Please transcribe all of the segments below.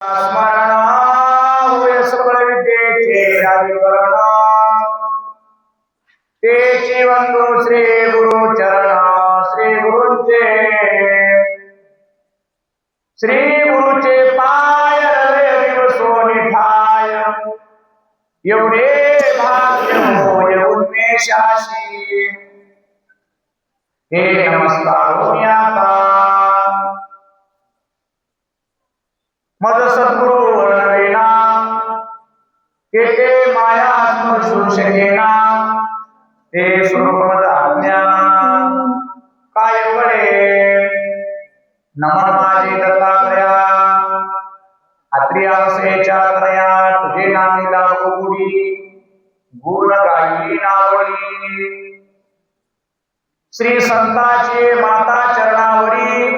स्मरण होय सकळ विद्येचे राजकरण तेची वंदू श्री गुरु चरण श्री गुरुंचे श्री गुरुचे पाय रवे दिवसो मज सद्गुरु वर्णवेना तेथे माया स्मर्शू शकेना ते स्वरूपमद आज्ञा। काय पडे? नमन माझे दत्तात्रया। अत्रियांसेच्या त्रया तुझे नामी लागो गुढी गुण गायी नावली श्री संताचे माता चरणावरी।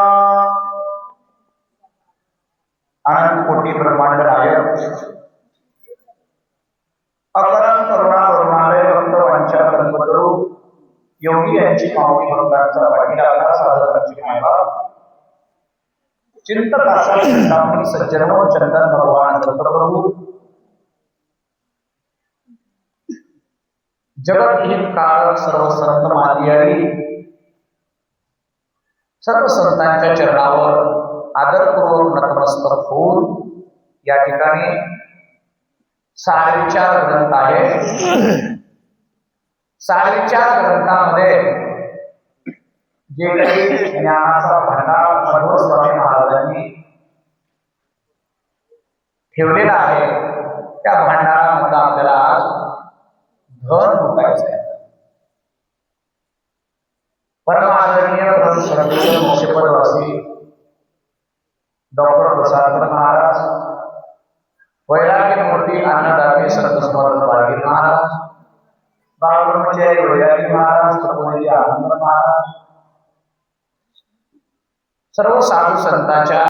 ब्रह्मांड करुणा करुणालय भक्त वांच्या कल्पतरू योगी यांची माऊली भक्तांचा पाठीलागा साधकांची मायबा चिंतक चिंतामणी सज्जन चंदन भगवान दत्तप्रभू. जगत हित काळ सर्व संत मादियारी सर्व संतांच्या चरणावर आदरपूर्वक नतमस्तक होऊन या ठिकाणी साडेचार ग्रंथ आहे साडेचार ग्रंथामध्ये जे काही ज्ञानाचा भंडार सर्व स्वामी महाराजांनी ठेवलेला आहे. त्या भांडारामध्ये आपल्याला आज धन लुटायचं आहे परमादरणीय सर्व संतांच्या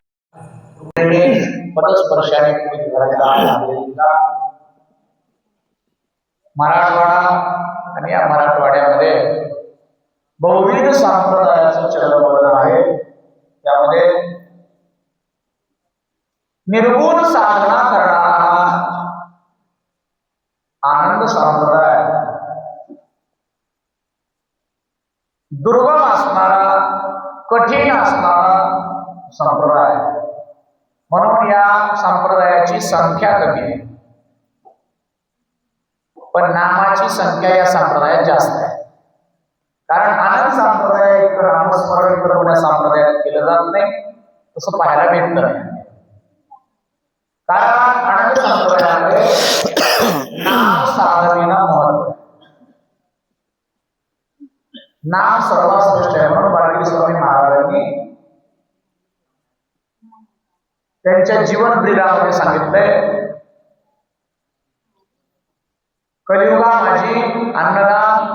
पदस्पर्शाने मराठवाडा आणि या मराठवाड्यामध्ये बहुविध संप्रदायाचं चलनवलन आहे. त्यामध्ये निर्गुण साधना करणारा संप्रदाय. म्हणून या संप्रदायाची संख्या कमी आहे. पण नामाची संख्या या संप्रदायात जास्त आहे. कारण आनंद संप्रदाय एक नामस्मरण इतर संप्रदायात केलं जात नाही. तसं पाहायला भेटत. नाही कारण आनंद संप्रदायामध्ये नाम साधनेला महत्त्व आहे. नाम सर्वात श्रेष्ठ आहे म्हणून बाळगी स्वामी महाराजांनी त्यांच्या जीवन ब्रीडामध्ये सांगितलंय. कलियुगा माझी अन्नदान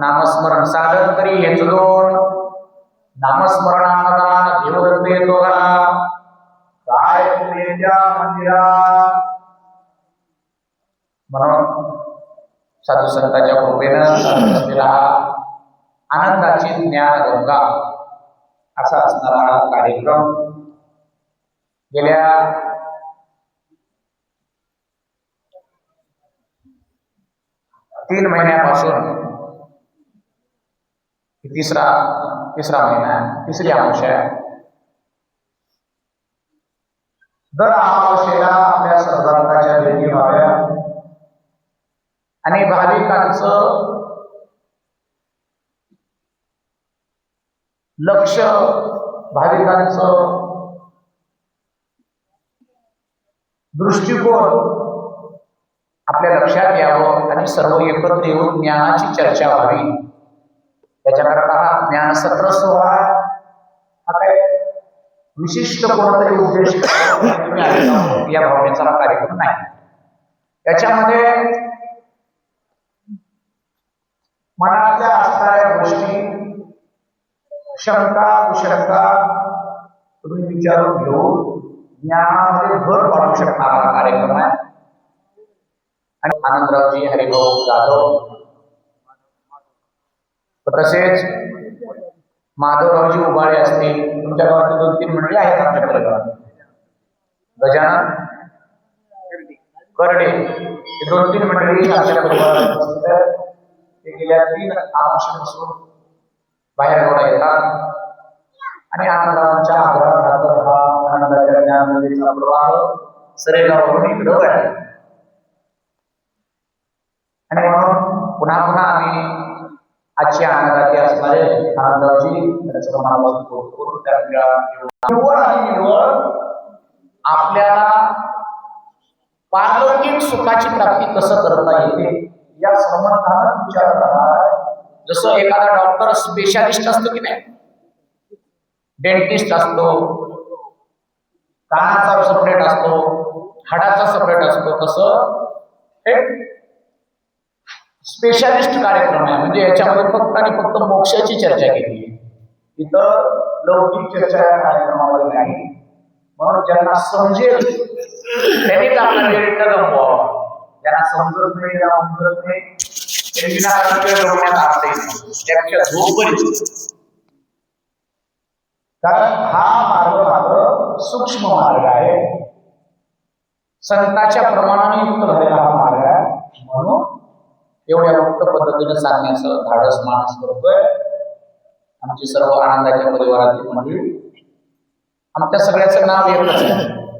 नामस्मरण. साधन तरी हेच दोन नामस्मरण अन्नदान देवदत्त येतो काय त्या मंदिरा म्हणून साधू संतांच्या कृपेनं हा आनंदाची ज्ञान गंगा असा असणारा कार्यक्रम. गेल्या तीन महिन्यापासून तिसरा तिसरा महिना तिसरी अंश आहे. दर अमावशेला आपल्या सद्गुरांच्या भेटी व्हाव्या. आणि भाविकांचं लक्ष भाविकांचं दृष्टिकोन आपल्या लक्षात यावं आणि सर्व एकत्र येऊन ज्ञानाची चर्चा व्हावी. त्याच्याकरता हा ज्ञानसत्र सोहळा हा काय विशिष्ट कोणतरी उद्देश या भावनेचा हा कार्यक्रम नाही. त्याच्यामध्ये मनातल्या असणाऱ्या गोष्टी शंका कुशंका तुम्ही विचारून घेऊन ज्ञानामध्ये भर पाडू शकणारा कार्यक्रम आहे. आणि आनंदरावजी हरिभाऊ जाधव तसेच माधवरावजी उबाळे असतील तुमच्या गावातील दोन तीन मंडळी आहेत आमच्याकडे गावात गजानन करडे हे दोन तीन मंडळी आमच्याकडे ते गेल्या तीन वर्षापासून बाहेर गावाला येतात. आणि आनंदाच्या आग्रहात हा आनंदाच्या ज्ञान नदीचा प्रवाह सरेगावरून इकडं वळला आणि म्हणून पुन्हा पुन्हा आम्ही आजची आनंदाची असणारे आनंदाची त्याचं मनापासून कौतुक करून त्यांच्या आणि निवड आपल्याला पारलौकिक सुखाची प्राप्ती कसं करता येते या संबंधानं विचार करणार जसं एखादा डॉक्टर स्पेशालिस्ट असतो की नाही डेंटिस्ट असतो कानाचा सेपरेट असतो हाडाचा सेपरेट असतो तसं हे स्पेशालिस्ट कार्यक्रम आहे. म्हणजे याच्यामध्ये फक्त आणि फक्त मोक्षाची चर्चा केली. आहे इथं लौकिक चर्चा या कार्यक्रमामध्ये नाही. म्हणून ज्यांना समजेल त्यांनीच आपला वेळ ज्यांना समजत नाही ज्यांना समजत नाही त्यांनी विनाकारण गमवण्यात येईल त्यापेक्षा झोप कारण हा मार्ग मात्र सूक्ष्म मार्ग आहे. संताच्या प्रमाणाने युक्त झालेला हा मार्ग आहे. म्हणून एवढ्या मुक्त पद्धतीने सांगण्याचं धाडस माणूस करतोय. आमची सर्व आनंदाच्या परिवारातील मंडळी. आमच्या सगळ्याचं नाव एकच आहे.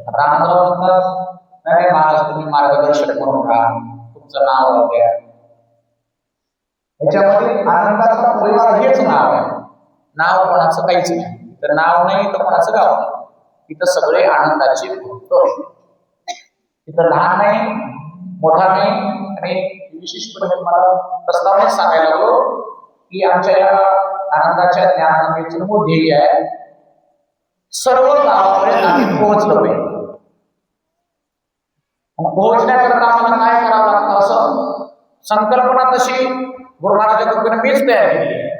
आता म्हणतात नाही महाराज तुम्ही मार्गदर्शक म्हणून राहा. तुमचं नाव राहू द्या याच्यामध्ये आनंदाचा परिवार हेच नाव आहे. नाव कोणाचं काहीच नाही. तर नाव नाही तर कोणाचं गाव नाही. इथं सगळे आनंदाचे भक्त इथं लहान आहे मोठा नाही आणि विशेषपणे मला प्रस्तावनेत सांगायला लागलो की आमच्या या आनंदाच्या ज्ञानाचे मूळ ध्येय आहे. सर्व गावापर्यंत आम्ही पोहोचलो पाहिजे पोहोचण्याकरता आम्हाला काय करावं लागतं असं? संकल्पना तशी गुरु महाराजांच्या मीच तयार केली. आहे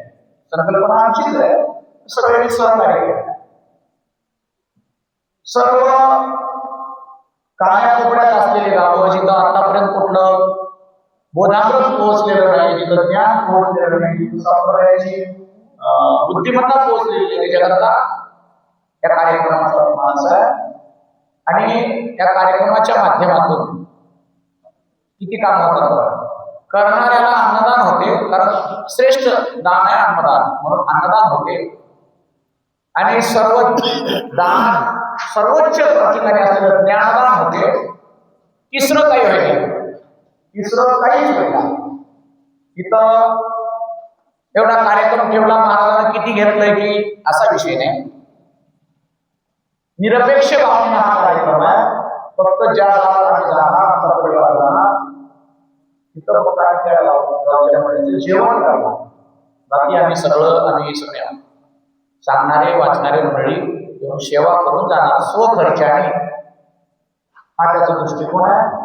संकल्पना आमचीच आहे. सगळ्यांनी सहकार्य केलं सर्व काळ्या कोपड्यात असलेले गाव जिथं आतापर्यंत कुठलं बोधामृत पोहोचलेलं नाही जिथं ज्ञान पोहोचलेलं नाही संप्रदायाची बुद्धिमत्ता पोहोचलेली नाही त्याच्याकरता या कार्यक्रमाचा माणूस आहे. आणि या कार्यक्रमाच्या माध्यमातून किती काम होतात करणाऱ्याला अन्नदान होते कारण श्रेष्ठ दान आहे अन्नदान. म्हणून अन्नदान होते. आणि सर्व दान सर्वोच्च ठिकाणी असलेलं ज्ञानदान होते तिसरं काही होईल. तिसरं काहीच होईल इथं एवढा कार्यक्रम ठेवला महाराजांना किती घेतलंय की असा विषय नाही. निरपेक्ष भावनेने हा कार्यक्रम आहे. फक्त ज्या आम्ही जाणार आमचा परिवार जाणार तिथं फक्त जेवण करणार बाकी आम्ही सगळं आम्ही सगळे सांगणारे वाचणारे मंडळी येऊन सेवा करून जाणार स्वखर्चाने हा त्याचा दृष्टिकोन आहे.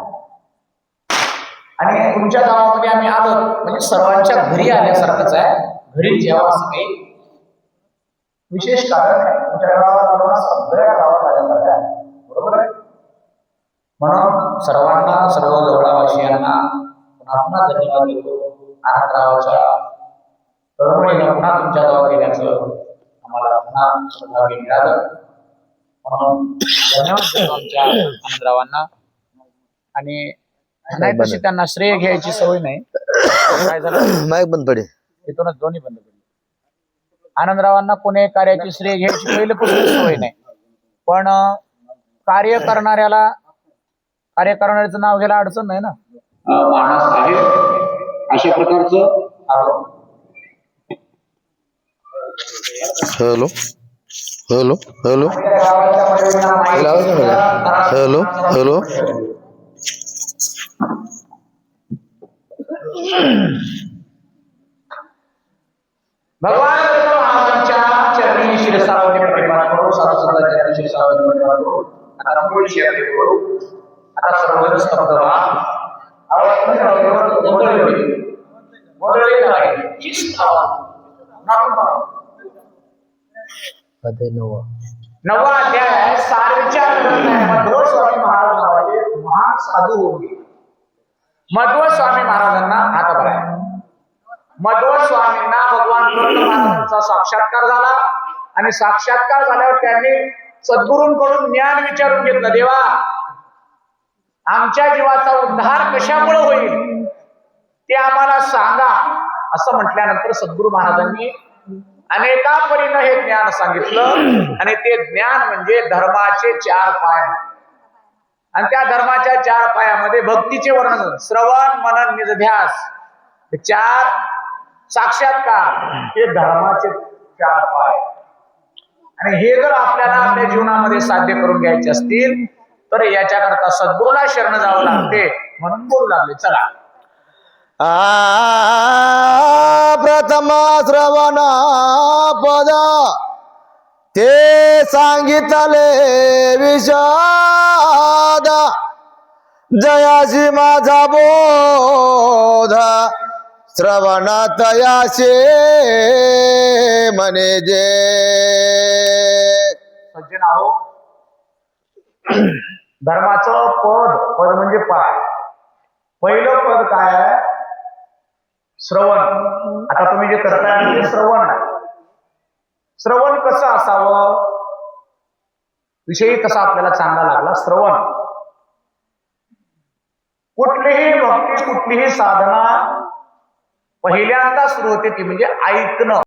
आणि तुमच्या गावामध्ये आम्ही आलो म्हणजे सर्वांच्या घरी आल्यासारखंच आहे. घरी जेव्हा असं विशेष कारण आहे तुमच्या गावात आलो सगळ्या गावात आल्यासारखं आहे. बरोबर आहे? म्हणून सर्वांना सर्व जवळवासियांना पुन्हा पुन्हा धन्यवाद देतो. आनंदरावाच्या तळमळीनं पुन्हा तुमच्या गावात येण्याचं मिळालं म्हणून धन्यवाद. आनंदरावांना आणि नाही तशी त्यांना श्रेय घ्यायची सवय नाही. काय झालं? माईक बंद पडे इथूनच दोन्ही बंद केली आनंदरावांना कोणी कार्याची श्रेय घ्यायची पहिल्यापासून सवय नाही. पण कार्य करणाऱ्याला कार्य करणाऱ्याचं नाव घ्यायला अडचण नाही ना? माणूस आहे अशा प्रकारचं हॅलो हॅलो हॅलो हॅलो आवाज नाही आला. हॅलो हॅलो भगवान दत्त महाराजांच्या चरणी शिरसावने प्रेमात करू साधुसंतांच्या चरणी शिरसावने प्रेमात करू आता मूळ शेअर करू आता सर्वजण स्तब्ध व्हा पद नव नवा अध्याय सार विचार मध्व स्वामी महाराज नावाचे महान साधू होते मध्व स्वामी महाराजांना हात बघाय मध्व स्वामींना भगवान महाराजांचा साक्षात्कार झाला आणि साक्षात्कार झाल्यावर त्यांनी सद्गुरूंकडून ज्ञान विचारून घेतलं देवा आमच्या जीवाचा उद्धार कशामुळे होईल ते आम्हाला सांगा असं म्हटल्यानंतर सद्गुरू महाराजांनी अनेका परीनं हे ज्ञान सांगितलं. आणि ते ज्ञान म्हणजे धर्माचे चार पाय. आणि त्या धर्माच्या चार पायामध्ये भक्तीचे वर्णन श्रवण मनन निजध्यास चार साक्षात्कार. हे धर्माचे चार पाय. आणि हे जर आपल्याला आपल्या जीवनामध्ये साध्य करून घ्यायचे असतील तर याच्याकरता सद्गुरूला शरण जावं लागते. म्हणून बोलू लागले. चला. प्रथम श्रवण पद. ते सांगितले विषाद. जयाशी माझा बोध. श्रवणात याशे म्हणे जे. सज्जन आहो. धर्माचं पद पद म्हणजे पाय. पहिलं पद काय आहे? श्रवण. आता तुम्ही जे करताय ते श्रवण आहे. श्रवण कसं असावं? विषयी कसा आपल्याला चांगला लागला? श्रवण. कुठलीही भक्ती कुठलीही साधना पहिल्यांदा सुरू होते ती म्हणजे ऐकणं.